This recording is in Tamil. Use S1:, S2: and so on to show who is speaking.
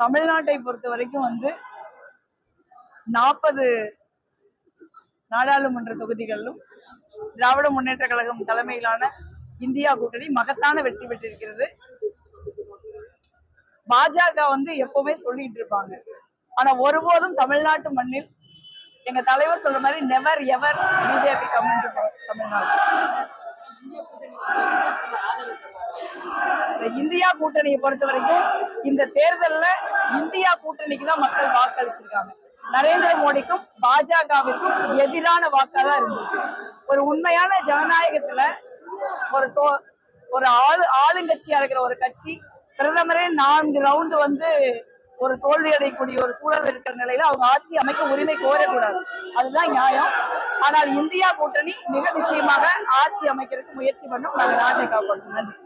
S1: தமிழ்நாட்டை பொறுத்த வரைக்கும் வந்து நாற்பது நாடாளுமன்ற தொகுதிகளிலும் திராவிட முன்னேற்ற கழகம் தலைமையிலான இந்தியா கூட்டணி மகத்தான வெற்றி பெற்றிருக்கிறது. பாஜக வந்து எப்பவுமே சொல்லிட்டு இருப்பாங்க. ஆனா ஒருபோதும் தமிழ்நாட்டு மண்ணில் எங்க தலைவர் சொல்ற மாதிரி never ever BJP coming Tamil Nadu India கூட்டணியை பொறுத்த வரைக்கும் இந்த தேர்தல்ல இந்தியா கூட்டணிக்கு தான் மக்கள் வாக்களிச்சிருக்காங்க. நரேந்திர மோடிக்கும் பாஜகவிற்கும் எதிரான வாக்கா தான் இருந்திருக்கு. ஒரு உண்மையான ஜனநாயகத்துல ஒரு தோ ஒரு ஆளு ஆளுங்கட்சியா இருக்கிற ஒரு கட்சி பிரதமரே நான்கு ரவுண்டு வந்து ஒரு தோல்வி அடையக்கூடிய ஒரு சூழல் இருக்கிற நிலையில அவங்க ஆட்சி அமைக்க உரிமை கோரக்கூடாது. அதுதான் நியாயம். ஆனால் இந்தியா கூட்டணி மிக நிச்சயமாக ஆட்சி அமைக்கிறதுக்கு முயற்சி பண்ணும். நாங்கள் நாட்டை காப்பாற்றோம் நன்றி.